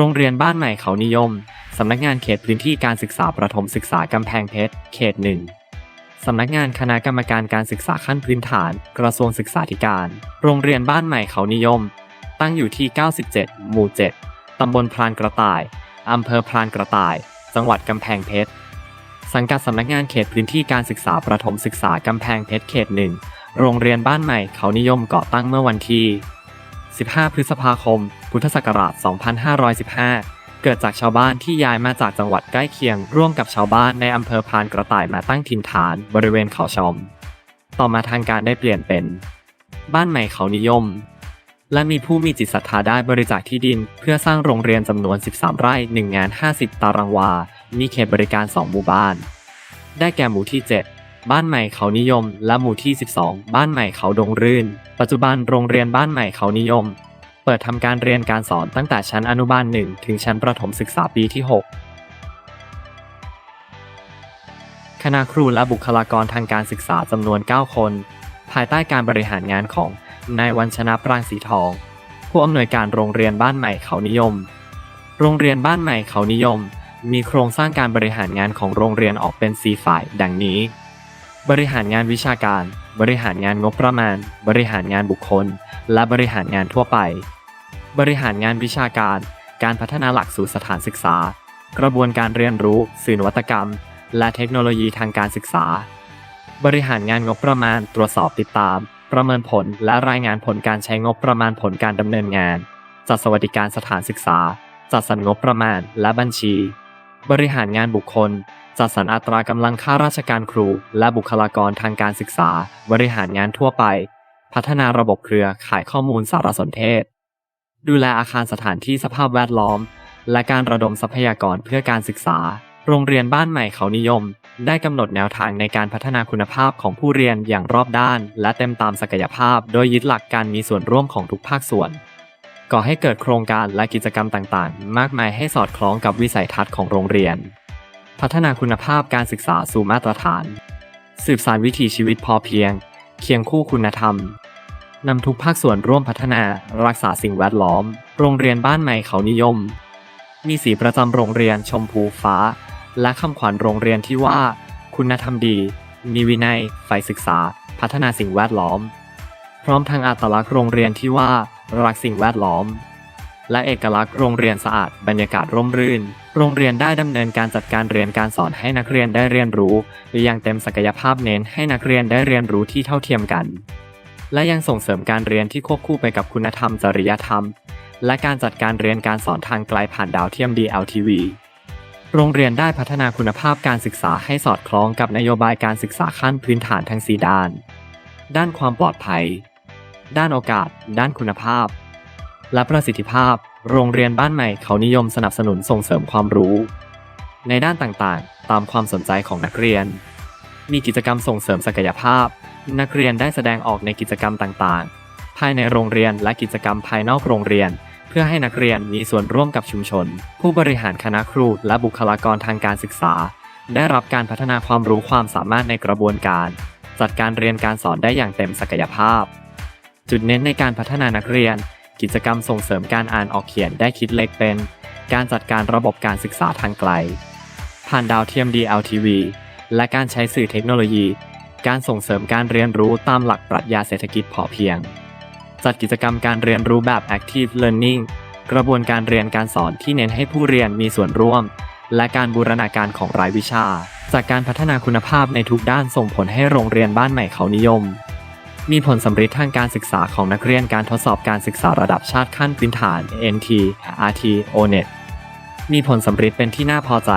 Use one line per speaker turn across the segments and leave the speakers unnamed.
โรงเรียนบ้านใหม่เขานิยม สำนักงานเขตพื้นที่การศึกษาประถมศึกษากำแพงเพชร เขตหนึ่งสำนักงานคณะกรรมการการศึกษาขั้นพื้นฐาน กระทรวงศึกษาธิการ โรงเรียนบ้านใหม่เขานิยม ตั้งอยู่ที่ 97 หมู่ 7 ตำบลพรานกระต่าย อำเภอพรานกระต่าย จังหวัดกำแพงเพชร สังกัดสำนักงานเขตพื้นที่การศึกษาประถมศึกษากำแพงเพชรเขตหนึ่ง โรงเรียนบ้านใหม่เขานิยมก่อตั้งเมื่อวันที่ 15 พฤษภาคม พุทธศักราช 2515 เกิดจากชาวบ้านที่ย้ายมาจากจังหวัดใกล้เคียง ร่วมกับชาวบ้านในอำเภอพานกระต่ายมาตั้งถิ่นฐานบริเวณเขาชอม ต่อมาทางการได้เปลี่ยนเป็น บ้านใหม่เขานิยม และมีผู้มีจิตศรัทธาได้บริจาคที่ดิน เพื่อสร้างโรงเรียนจำนวน 13 ไร่1งาน 50 ตารางวา มีเขตบริการ 2 หมู่บ้าน ได้แก่หมู่ที่ 7บ้านใหม่เขานิยม และหมู่ที่ 12 บ้านใหม่เขาดงรื่น ปัจจุบันโรงเรียนบ้านใหม่เขานิยม เปิดทำการเรียนการสอนตั้งแต่ชั้นอนุบาล 1 ถึงชั้นประถมศึกษาปีที่ 6 คณะครูและบุคลากรทางการศึกษาจำนวน 9 คน ภายใต้การบริหารงานของนายวันชนะปรางสีทอง ผู้อำนวยการโรงเรียนบ้านใหม่เขานิยม โรงเรียนบ้านใหม่เขานิยม มีโครงสร้างการบริหารงานของโรงเรียนออกเป็น 4 ฝ่าย ดังนี้ บริหารงานวิชาการ บริหารงานงบประมาณ บริหารงานบุคคล และบริหารงานทั่วไป บริหารงานวิชาการ การพัฒนาหลักสูตรสถานศึกษา กระบวนการเรียนรู้ สื่อนวัตกรรม และเทคโนโลยีทางการศึกษา บริหารงานงบประมาณ ตรวจสอบติดตาม ประเมินผล และรายงานผลการใช้งบประมาณผลการดำเนินงาน จัดสวัสดิการสถานศึกษา จัดสรรงบประมาณ และบัญชี บริหารงานบุคคล จัดสรรอัตรากำลังข้าราชการครู และบุคลากรทางการศึกษา บริหารงานทั่วไป พัฒนาระบบเครือข่ายข้อมูลสารสนเทศ ดูแลอาคารสถานที่สภาพแวดล้อม และการระดมทรัพยากรเพื่อการศึกษา โรงเรียนบ้านใหม่เขานิยม ได้กำหนดแนวทางในการพัฒนาคุณภาพของผู้เรียนอย่างรอบด้าน และเต็มตามศักยภาพ โดยยึดหลักการมีส่วนร่วมของทุกภาคส่วน ก่อให้เกิดโครงการและกิจกรรมต่างๆ มากมายให้สอดคล้องกับวิสัยทัศน์ของโรงเรียน พัฒนาคุณภาพการศึกษาสู่มาตรฐาน สืบสานวิถีชีวิตพอเพียง เคียงคู่คุณธรรม นำทุกภาคส่วนร่วมพัฒนารักษาสิ่งแวดล้อม โรงเรียนบ้านใหม่เขานิยม มีสีประจำโรงเรียนชมพูฟ้า และคำขวัญโรงเรียนที่ว่า คุณธรรมดี มีวินัยใฝ่ศึกษา พัฒนาสิ่งแวดล้อม พร้อมทางอัตลักษณ์โรงเรียนที่ว่ารักสิ่งแวดล้อม และเอกลักษณ์โรงเรียนสะอาดบรรยากาศร่มรื่น โรงเรียนได้ดำเนินการจัดการเรียนการสอนให้นักเรียนได้เรียนรู้อย่างเต็มศักยภาพเน้นให้นักเรียนได้เรียนรู้ที่เท่าเทียมกัน และยังส่งเสริมการเรียนที่ควบคู่ไปกับคุณธรรมจริยธรรม และการจัดการเรียนการสอนทางไกลผ่านดาวเทียม DLTV โรงเรียนได้พัฒนาคุณภาพการศึกษาให้สอดคล้องกับนโยบายการศึกษาขั้นพื้นฐานทั้ง 4 ด้าน ด้านความปลอดภัย ด้านโอกาส ด้านคุณภาพ และประสิทธิภาพ โรงเรียนบ้านใหม่เขานิยมสนับสนุนส่งเสริมความรู้ ในด้านต่างๆ ตามความสนใจของนักเรียน มีกิจกรรมส่งเสริมศักยภาพ นักเรียนได้แสดงออกในกิจกรรมต่างๆ ภายในโรงเรียนและกิจกรรมภายนอกโรงเรียน เพื่อให้นักเรียนมีส่วนร่วมกับชุมชน ผู้บริหารคณะครูและบุคลากรทางการศึกษา ได้รับการพัฒนาความรู้ความสามารถในกระบวนการ จัดการเรียนการสอนได้อย่างเต็มศักยภาพ จุดเน้นในการพัฒนานักเรียน กิจกรรมส่งเสริมการอ่านออกเขียนได้คิดเล็กเป็น การจัดการระบบการศึกษาทางไกล ผ่านดาวเทียม DLTV และการใช้สื่อเทคโนโลยี การส่งเสริมการเรียนรู้ตามหลักปรัชญาเศรษฐกิจพอเพียง จัดกิจกรรมการเรียนรู้แบบ Active Learning กระบวนการเรียนการสอนที่เน้นให้ผู้เรียนมีส่วนร่วม และการบูรณาการของรายวิชา จากการพัฒนาคุณภาพในทุกด้านส่งผลให้โรงเรียนบ้านใหม่เขานิยม มีผลสำเร็จทางการศึกษาของนักเรียนการทดสอบการศึกษาระดับชาติขั้นพื้นฐาน NT RT ONET มีผลสำเร็จเป็นที่น่าพอใจ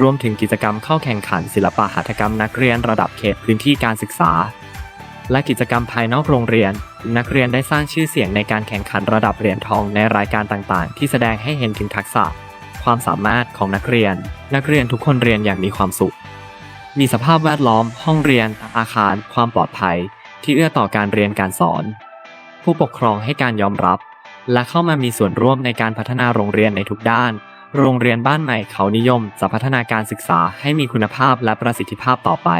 รวมถึงกิจกรรมเข้าแข่งขันศิลปะหัตถกรรมนักเรียนระดับเขตพื้นที่การศึกษา และกิจกรรมภายนอกโรงเรียน นักเรียนได้สร้างชื่อเสียงในการแข่งขันระดับเหรียญทองในรายการต่างๆ ที่แสดงให้เห็นถึงทักษะ ความสามารถของนักเรียน นักเรียนทุกคนเรียนอย่างมีความสุข มีสภาพแวดล้อม ห้องเรียน อาคาร ความปลอดภัย ที่เอื้อต่อการเรียนการสอน ผู้ปกครองให้การยอมรับ และเข้ามามีส่วนร่วมในการพัฒนาโรงเรียนในทุกด้าน โรงเรียนบ้านใหม่เขานิยมจะพัฒนาการศึกษาให้มีคุณภาพและประสิทธิภาพต่อไป